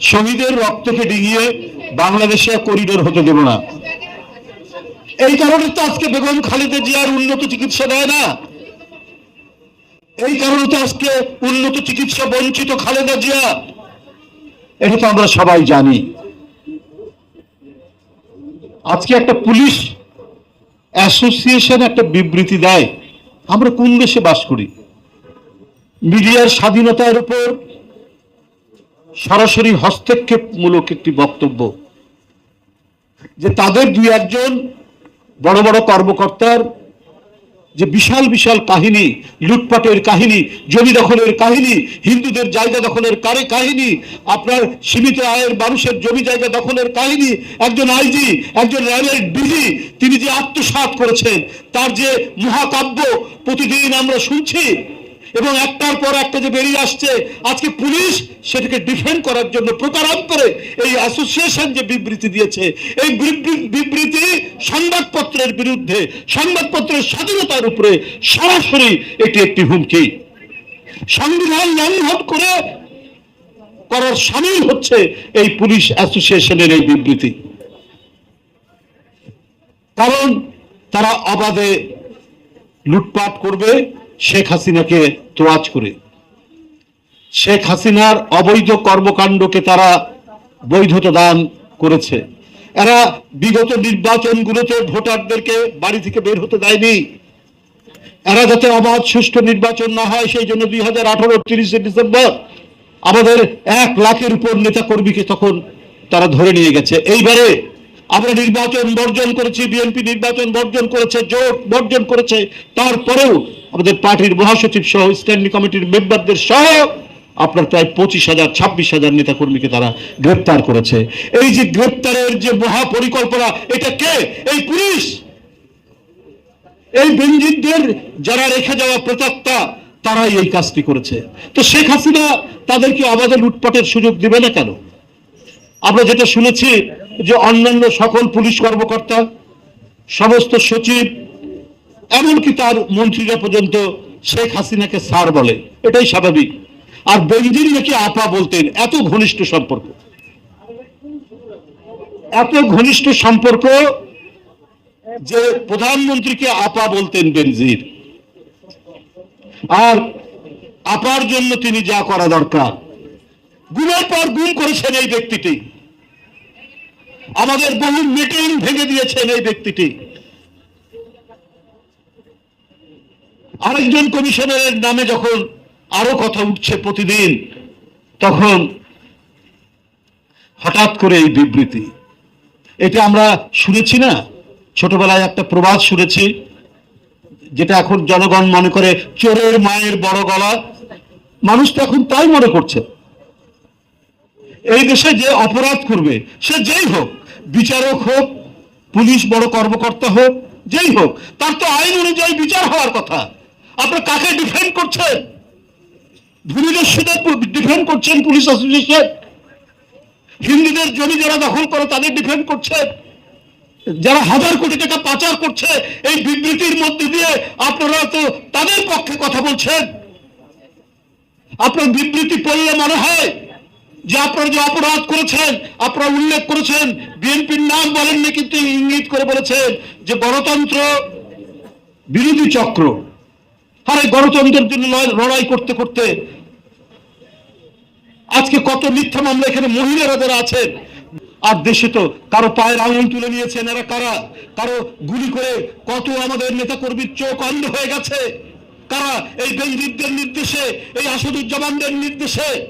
শহীদের রক্তকে ডিঙিয়ে বাংলাদেশে করিডোর হতে দেব না। এই কারণে তো আজকে বেগম খালেদা জিয়ার উন্নত চিকিৎসা দেয় না। এই কারণে তো আজকে উন্নত চিকিৎসা বঞ্চিত খালেদা জিয়া। এটা তো আমরা সবাই জানি। আজকে একটা পুলিশ অ্যাসোসিয়েশন একটা বিবৃতি দেয়, আমরা কোন দেশে বাস করি? মিডিয়ার স্বাধীনতার উপর সরাসরি হস্তক্ষেপমূলক একটি বক্তব্য যে তাদের দুই একজন বড় বড় কর্মকর্তার যে বিশাল বিশাল কাহিনী, লুটপাটের কাহিনী, জমি দখলের কাহিনী, হিন্দুদের জায়গা দখলের কারে কাহিনী, আপনার সীমিত আয়ের মানুষের জমি জায়গা দখলের কাহিনী, একজন আইজি, একজন র্যাবের ডিজি, তিনি যে আত্মসাৎ করেছেন, তার যে মহাকাব্য প্রতিদিন আমরা শুনছি এবং একটার পর একটা যে বেরিয়ে আসছে, আজকে পুলিশ সেটাকে ডিফেন্ড করার জন্য প্রকারান্তরে এই অ্যাসোসিয়েশন যে বিবৃতি দিয়েছে, এই বিবৃতি সংবাদপত্রের বিরুদ্ধে, সংবাদপত্রের স্বাধীনতার উপরে সরাসরি এটি একটি হুমকি। সংবিধান লঙ্ঘন করে করার সামিল হচ্ছে এই পুলিশ অ্যাসোসিয়েশনের এই বিবৃতি। কারণ তারা অবাধে লুটপাট করবে শেখ হাসিনাকে তোয়াজ করে। শেখ হাসিনার অবৈধ কর্মকাণ্ডকে তারা বৈধতা দান করেছে। এরা বিগত নির্বাচনগুলোতে ভোটারদেরকে বাড়ি থেকে বের হতে দেয়নি। এরা যাতে অবাধ সুষ্ঠু নির্বাচন না হয়, সেই জন্য দুই হাজার আঠারো, তিরিশে ডিসেম্বর আমাদের এক লাখের উপর নেতা কর্মীকে তখন তারা ধরে নিয়ে গেছে। এইবারে আমরা নির্বাচন বর্জন করেছি, বিএনপি নির্বাচন বর্জন করেছে, জোট বর্জন করেছে, তারপরেও আমাদের পার্টির মহাসচিব সহ স্ট্যান্ডিং কমিটির মেম্বারদের সহ আপনার প্রায় পঁচিশ হাজার, ছাব্বিশ হাজার নেতা কর্মীকে তারা গ্রেপ্তার করেছে। এই যে গ্রেপ্তারের যে মহাপরিকল্পনা, এটা কে? এই পুলিশ! এই বেঞ্জিতদের যারা রেখে যাওয়া প্রেতাত্মা তারাই এই কাজটি করেছে। তো শেখ হাসিনা তাদেরকে অবাধে লুটপাটের সুযোগ দিবে না কেন? আমরা যেটা শুনেছি যে অন্যান্য সকল পুলিশ কর্মকর্তা, সমস্ত সচিব এমনকি তার মন্ত্রীরা পর্যন্ত শেখ হাসিনাকে স্যার বলে? এটাই স্বাভাবিক। আর বেঞ্জির নাকি আপা বলতেন, এত ঘনিষ্ঠ সম্পর্ক। এত ঘনিষ্ঠ সম্পর্ক যে প্রধানমন্ত্রীকে আপা বলতেন বেনজির। আর আপার জন্য তিনি যা করা দরকার। গুমের পর গুম করেছেন এই ব্যক্তিটি। আমাদের বহু মিটিং ভেঙে দিয়েছেন এই ব্যক্তিটি। আরেকজন কমিশনারের নামে যখন আরও কথা উঠছে প্রতিদিন, তখন হঠাৎ করে এই বিবৃতি। এটা আমরা শুনেছি না? ছোটবেলায় একটা প্রবাদ শুনেছি, যেটা এখন জনগণ মনে করে চোরের মায়ের বড় গলা। মানুষ তো এখন তাই মনে করছে। এই দেশে যে অপরাধ করবে, সে যেই হোক, বিচারক হোক, পুলিশ বড় কর্মকর্তা হোক, যেই হোক, তার তো আইন অনুযায়ী বিচার হওয়ার কথা। আপনার কাকে ডিফেন্ড করছেন? ভূমিদস্যুদের ডিফেন্ড করছেন পুলিশ অ্যাসোসিয়েশন হিন্দুদের জমি যারা দখল করে তাদের ডিফেন্ড করছেন? যারা হাজার কোটি টাকা পাচার করছে, এই বিবৃতির মধ্যে দিয়ে আপনারা তো তাদের পক্ষে কথা বলছেন। আপনার বিবৃতি পড়লে মনে হয় যে আপনারা যে অপরাধ করেছেন, আপনারা উল্লেখ করেছেন, বিএনপির নাম বলেননি কিন্তু ইঙ্গিত করে বলেছেন যে গণতন্ত্র বিরোধী চক্র। আর গণতন্ত্রের জন্য লড়াই- লড়াই করতে করতে আজকে কত মিথ্যা মামলা এখানে মহিলারা যারা আছেন। আর দেশে তো কারও পায়ের আঙুল তুলে নিয়েছেন এরা কারা? কারও গুলি করে কত আমাদের নেতা কর্মীর চোখ অন্ধ হয়ে গেছে? কারা এই বেঞ্জিতদের নির্দেশে, এই আসাদুজ্জামানদের নির্দেশে?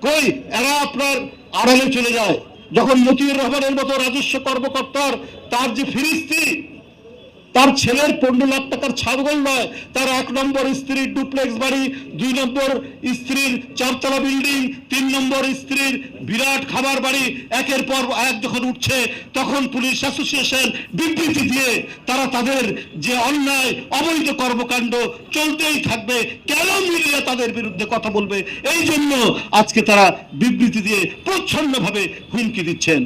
কই, এরা আপনার আড়ালে চলে যায়। যখন মতিউর রহমানের মতো রাজস্ব কর্মকর্তার তার যে ফিরিস্তি তার ছেলের পনেরো লাখ টাকার ছাগল নয়, তার এক নম্বর স্ত্রীর ডুপ্লেক্স বাড়ি, দুই নম্বর স্ত্রীর চারতলা বিল্ডিং, তিন নম্বর স্ত্রীর বিরাট খাবার বাড়ি, একের পর এক যখন উঠছে, তখন পুলিশ অ্যাসোসিয়েশন বিবৃতি দিয়ে তারা তাদের যে অন্যায়, অবৈধ কর্মকাণ্ড চলতেই থাকবে, কেন মিডিয়া তাদের বিরুদ্ধে কথা বলবে? এই জন্য আজকে তারা বিবৃতি দিয়ে প্রচ্ছন্নভাবে হুমকি দিচ্ছেন।